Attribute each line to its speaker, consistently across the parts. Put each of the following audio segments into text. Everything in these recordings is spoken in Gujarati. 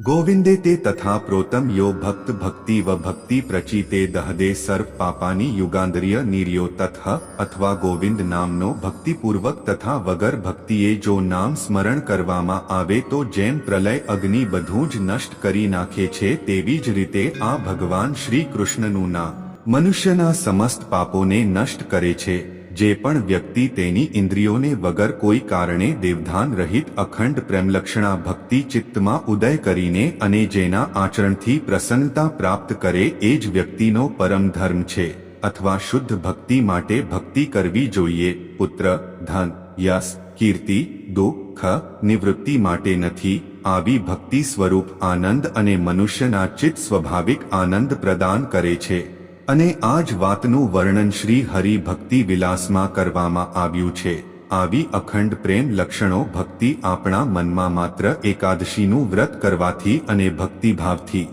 Speaker 1: ગોવિંદે તે તથા પ્રોતમ યો ભક્ત ભક્તિ વ ભક્તિ પ્રચિતે દહદે સર્વ પાપાની યુગાંતરીય નિર્યો તથ અથવા ગોવિંદ નામનો ભક્તિપૂર્વક તથા વગર ભક્તિએ જો નામ સ્મરણ કરવામાં આવે તો જેમ પ્રલય અગ્નિ બધું જ નષ્ટ કરી નાખે છે તેવી જ રીતે આ ભગવાન શ્રી કૃષ્ણનું નામ મનુષ્યના સમસ્ત પાપોને નષ્ટ કરે છે. જે પણ વ્યક્તિ તેની ઇન્દ્રિયોને વગર કોઈ કારણે દેવધાન રહિત અખંડ પ્રેમલક્ષણા ભક્તિ ચિત્તમાં ઉદય કરીને અને જેના આચરણથી પ્રસન્નતા પ્રાપ્ત કરે એ જ વ્યક્તિનો પરમ ધર્મ છે, અથવા શુદ્ધ ભક્તિ માટે ભક્તિ કરવી જોઈએ, પુત્ર, ધન, યશ, કીર્તિ, દુઃખ, નિવૃત્તિ માટે નથી, આવી ભક્તિ સ્વરૂપ આનંદ અને મનુષ્યના ચિત્ત સ્વાભાવિક આનંદ પ્રદાન કરે છે. અને આ જ વાતનું વર્ણન શ્રી હરિ ભક્તિ વિલાસમાં કરવામાં આવ્યું છે. આવી અખંડ પ્રેમ લક્ષણો ભક્તિ આપણા મનમાં માત્ર એકાદશીનું વ્રત કરવાથી અને ભક્તિભાવથી,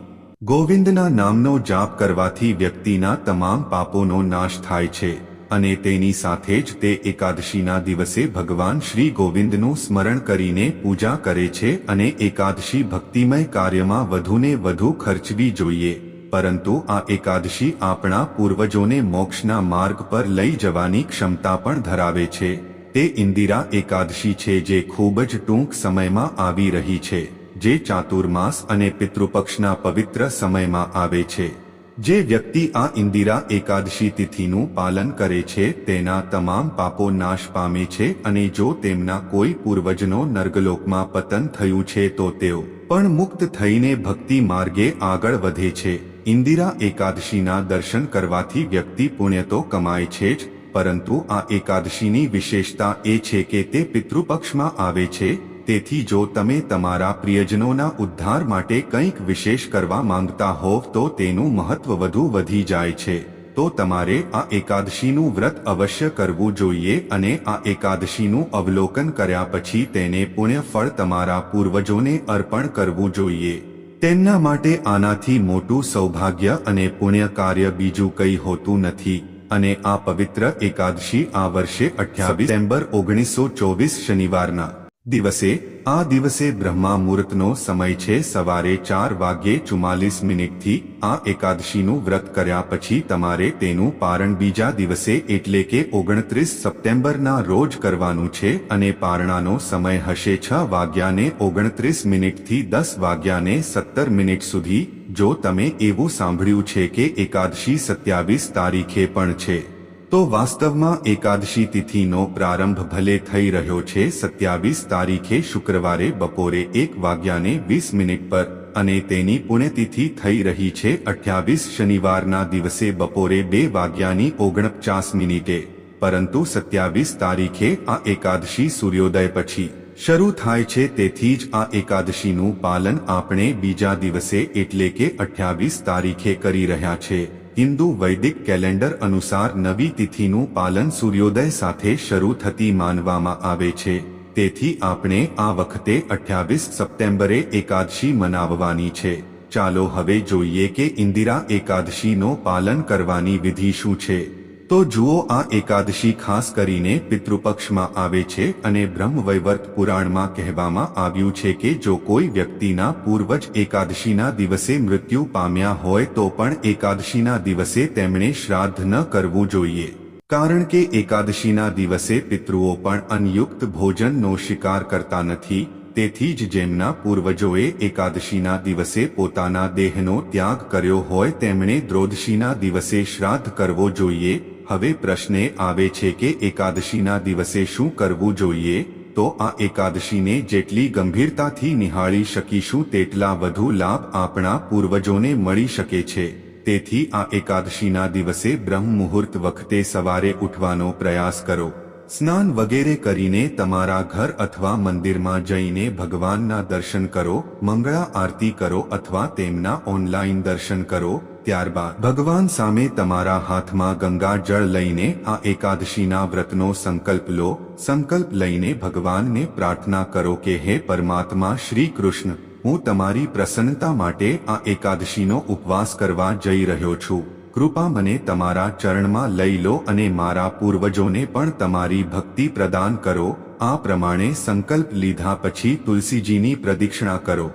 Speaker 1: ગોવિંદના નામનો જાપ કરવાથી વ્યક્તિના તમામ પાપોનો નાશ થાય છે. અને તેની સાથે જ તે એકાદશીના દિવસે ભગવાન શ્રી ગોવિંદનું સ્મરણ કરીને પૂજા કરે છે અને એકાદશી ભક્તિમય કાર્યમાં વધુને વધુ ખર્ચવી જોઈએ. પરંતુ આ એકાદશી આપણા પૂર્વજોને મોક્ષના માર્ગ પર લઈ જવાની ક્ષમતા પણ ધરાવે છે. તે ઇન્દિરા એકાદશી છે જે ખૂબ જ ટૂંક સમયમાં આવી રહી છે, જે ચાતુર્માસ અને પિતૃપક્ષના પવિત્ર સમયમાં આવે છે. જે વ્યક્તિ આ ઇન્દિરા એકાદશી તિથિનું પાલન કરે છે, તેના તમામ પાપો નાશ પામે છે અને જો તેમના કોઈ પૂર્વજનો નર્ગલોકમાં પતન થયું છે, તો તેઓ પણ મુક્ત થઈને ભક્તિ માર્ગે આગળ વધે છે. ઇન્દિરા એકાદશીના દર્શન કરવાથી વ્યક્તિ પુણ્ય તો કમાય છે જ, પરંતુ આ એકાદશીની વિશેષતા એ છે કે તે પિતૃપક્ષમાં આવે છે તેથી જો તમે તમારા પ્રિયજનોના ઉદ્ધાર માટે કંઈક વિશેષ કરવા માંગતા હોવ તો તેનું મહત્વ વધુ વધી જાય છે. તો તમારે આ એકાદશીનું વ્રત અવશ્ય કરવું જોઈએ અને આ એકાદશીનું અવલોકન કર્યા પછી તેને પુણ્યફળ તમારા પૂર્વજોને અર્પણ કરવું જોઈએ. તેમના માટે આનાથી મોટું સૌભાગ્ય અને પુણ્ય કાર્ય બીજું કંઈ હોતું નથી. અને આ પવિત્ર એકાદશી આ વર્ષે અઠ્યાવીસ ડિસેમ્બર ઓગણીસો ચોવીસ શનિવારના દિવસે, આ દિવસે બ્રહ્મા મુહૂર્તનો સમય છે સવારે ચાર વાગ્યે ચુમ્માલીસ મિનિટથી, આ એકાદશીનું વ્રત કર્યા પછી તમારે તેનું પારણ બીજા દિવસે એટલે કે ઓગણત્રીસ સપ્ટેમ્બરના રોજ કરવાનું છે અને પારણાનો સમય હશે છ વાગ્યાને ઓગણત્રીસ મિનિટથી દસ વાગ્યાને સત્તર મિનિટ સુધી, જો તમે એવું સાંભળ્યું છે કે એકાદશી સત્યાવીસ તારીખે પણ છે. તો વાસ્તવમાં એકાદશી તિથિનો પ્રારંભ ભલે થઈ રહ્યો છે, સત્યાવીસ તારીખે શુક્રવારે બપોરે એક વાગ્યાને વીસ મિનિટ પર અને તેની પુણ્યતિથિ થઈ રહી છે, અઠ્યાવીસ શનિવારના દિવસે બપોરે બે વાગ્યાની ઓગણપચાસ મિનિટે. પરંતુ સત્યાવીસ તારીખે આ એકાદશી સૂર્યોદય પછી શરૂ થાય છે, તેથી જ આ એકાદશીનું પાલન આપણે બીજા દિવસે એટલે કે અઠ્યાવીસ તારીખે કરી રહ્યા છે. હિન્દુ વૈદિક કેલેન્ડર અનુસાર નવી તિથિનું પાલન સૂર્યોદય સાથે શરૂ થતી માનવામાં આવે છે. તેથી આપણે આ વખતે અઠ્યાવીસ સપ્ટેમ્બરે એકાદશી મનાવવાની છે. ચાલો હવે જોઈએ કે ઇન્દિરા એકાદશીનો પાલન કરવાની વિધિ શું છે. તો જુઓ આ એકાદશી ખાસ કરીને પિતૃપક્ષમાં આવે છે અને બ્રહ્મવૈવર્ત પુરાણમાં કહેવામાં આવ્યું છે કે જો કોઈ વ્યક્તિના પૂર્વજ એકાદશીના દિવસે મૃત્યુ પામ્યા હોય તો પણ એકાદશીના દિવસે તેમણે શ્રાદ્ધ ન કરવું જોઈએ. કારણ કે એકાદશીના દિવસે પિતૃઓ પણ અનયુક્ત ભોજનનો શિકાર કરતા નથી, તેથી જ જેમના પૂર્વજોએ એકાદશીના દિવસે પોતાના દેહનો ત્યાગ કર્યો હોય તેમણે દ્રોદશીના દિવસે શ્રાદ્ધ કરવો જોઈએ હવે પ્રશ્ને આવે છે કે એકાદશીના દિવસે શું કરવું જોઈએ? તો આ એકાદશીને જેટલી ગંભીરતાથી નિહાળી શકીશું તેટલા વધુ લાભ આપણા પૂર્વજોને મળી શકે છે. તેથી આ એકાદશીના દિવસે બ્રહ્મ મુહૂર્ત વખતે સવારે ઉઠવાનો પ્રયાસ કરો. સ્નાન વગેરે કરીને તમારા ઘર અથવા મંદિરમાં જઈને ભગવાનના દર્શન કરો, મંગળા આરતી કરો અથવા તેમના ઓનલાઈન દર્શન કરો ત્યારબાદ ભગવાન સામે તમારા હાથમાં ગંગા જળ લઈને આ એકાદશીના વ્રતનો સંકલ્પ લો. સંકલ્પ લઈને ભગવાનને પ્રાર્થના કરો કે, હે પરમાત્મા, શ્રી કૃષ્ણ, હું તમારી પ્રસન્નતા માટે આ એકાદશીનો ઉપવાસ કરવા જઈ રહ્યો છું. કૃપા મને તમારા ચરણમાં લઈ લો અને મારા પૂર્વજોને પણ તમારી ભક્તિ પ્રદાન કરો. આ પ્રમાણે સંકલ્પ લીધા પછી તુલસીજીની પ્રદિક્ષણા કરો.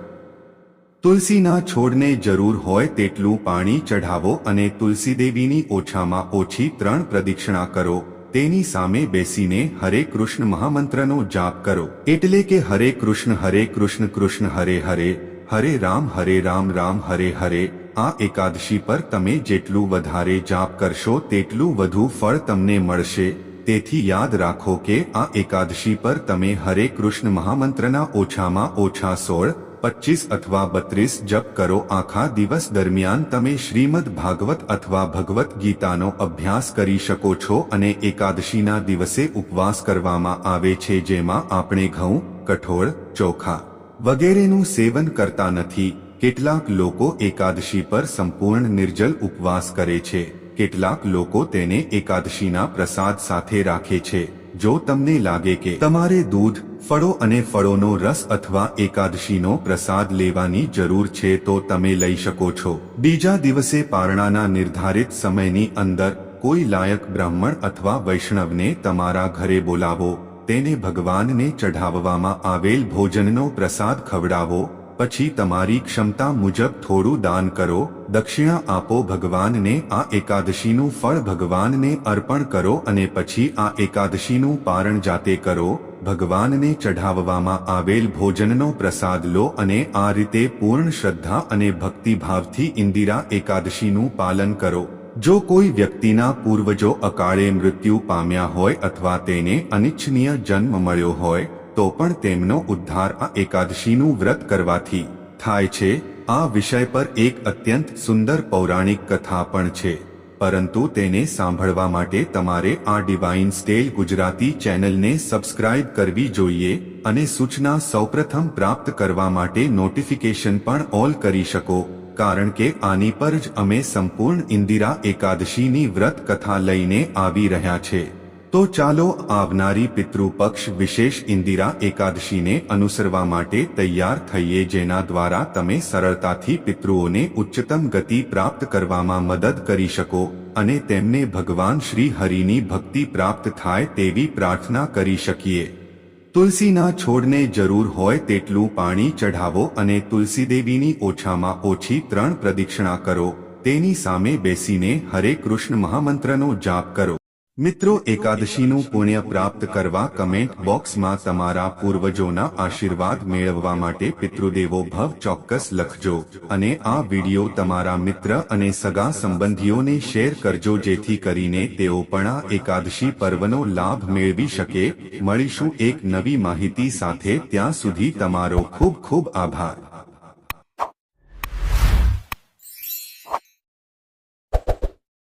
Speaker 1: તુલસીના છોડને જરૂર હોય તેટલું પાણી ચઢાવો અને તુલસી દેવીની ઓછામાં ઓછી ત્રણ પ્રદક્ષિણા કરો. તેની સામે બેસીને હરે કૃષ્ણ મહામંત્રનો જાપ કરો. એટલે કે હરે કૃષ્ણ હરે કૃષ્ણ કૃષ્ણ હરે હરે હરે રામ હરે રામ રામ હરે હરે, આ એકાદશી પર તમે જેટલું વધારે જાપ કરશો તેટલું વધુ ફળ તમને મળશે. તેથી યાદ રાખો કે આ એકાદશી પર તમે હરે કૃષ્ણ મહામંત્રના ઓછામાં ઓછા સોળ પચીસ અથવા બત્રીસ જપ કરો. આખા દિવસ દરમિયાન તમે શ્રીમદ ભાગવત અથવા ભગવત ગીતાનો અભ્યાસ કરી શકો છો અને એકાદશીના દિવસે ઉપવાસ કરવામાં આવે છે, જેમાં આપણે ઘઉં, કઠોળ, ચોખા વગેરેનું સેવન કરતા નથી. કેટલાક લોકો એકાદશી પર સંપૂર્ણ નિર્જલ ઉપવાસ કરે છે. કેટલાક લોકો તેને એકાદશીના પ્રસાદ સાથે રાખે છે. જો તમને લાગે કે તમારે દૂધ, ફળો અને ફળોનો રસ અથવા એકાદશીનો પ્રસાદ લેવાની જરૂર છે તો તમે લઈ શકો છો. બીજા દિવસે પારણાના નિર્ધારિત સમયની અંદર કોઈ લાયક બ્રાહ્મણ અથવા વૈષ્ણવને તમારા ઘરે બોલાવો. તેને ભગવાનને ચઢાવવામાં આવેલ ભોજનનો પ્રસાદ ખવડાવો. પછી તમારી ક્ષમતા મુજબ થોડું દાન કરો, દક્ષિણા આપો ભગવાનને, આ એકાદશીનું ફળ ભગવાનને અર્પણ કરો અને પછી આ એકાદશીનું પારણ જાતે કરો, ભગવાનને ચઢાવવામાં આવેલ ભોજનનો પ્રસાદ લો અને આ રીતે પૂર્ણ શ્રદ્ધા અને ભક્તિભાવથી ઇન્દિરા એકાદશીનું પાલન કરો. જો કોઈ વ્યક્તિના પૂર્વજો અકાળે મૃત્યુ પામ્યા હોય અથવા તેને અનિચ્છનીય જન્મ મળ્યો હોય તો પણ તેમનો ઉદ્ધાર આ એકાદશીનું વ્રત કરવાથી થાય છે. આ વિષય પર એક અત્યંત સુંદર પૌરાણિક કથા પણ છે. પરંતુ તેને સાંભળવા માટે તમારે આ ડિવાઇન સ્ટેલ ગુજરાતી ચેનલને સબસ્ક્રાઇબ કરવી જોઈએ અને સૂચના સૌપ્રથમ પ્રાપ્ત કરવા માટે નોટિફિકેશન પણ ઓલ કરી શકો. કારણ કે આની પર જ અમે સંપૂર્ણ ઇન્દિરા એકાદશીની વ્રત કથા લઈને આવી રહ્યા છે. તો ચાલો આવનારી પિતૃપક્ષ વિશેષ ઇન્દિરા એકાદશીને અનુસરવા માટે તૈયાર થઈએ જેના દ્વારા તમે સરળતાથી પિતૃઓને ઉચ્ચતમ ગતિ પ્રાપ્ત કરવામાં મદદ કરી શકો અને તેમને ભગવાન શ્રી હરિની ભક્તિ પ્રાપ્ત થાય તેવી પ્રાર્થના કરી શકીએ. તુલસીના છોડને જરૂર હોય તેટલું પાણી ચઢાવો અને તુલસીદેવીની ઓછામાં ઓછી ત્રણ પ્રદક્ષિણા કરો. તેની સામે બેસીને હરે કૃષ્ણ મહામંત્રનો જાપ કરો. મિત્રો, એકાદશીનું પુણ્ય પ્રાપ્ત કરવા કમેન્ટ બોક્સમાં તમારા પૂર્વજોના આશીર્વાદ મેળવવા માટે પિતૃદેવો ભવ ચોક્કસ લખજો અને આ વિડિયો તમારા મિત્ર અને સગા સંબંધીઓને શેર કરજો જેથી કરીને તેઓ પણ આ એકાદશી પર્વનો લાભ મેળવી શકે. મળીશું એક નવી માહિતી સાથે. ત્યાં સુધી તમારો ખૂબ ખૂબ આભાર.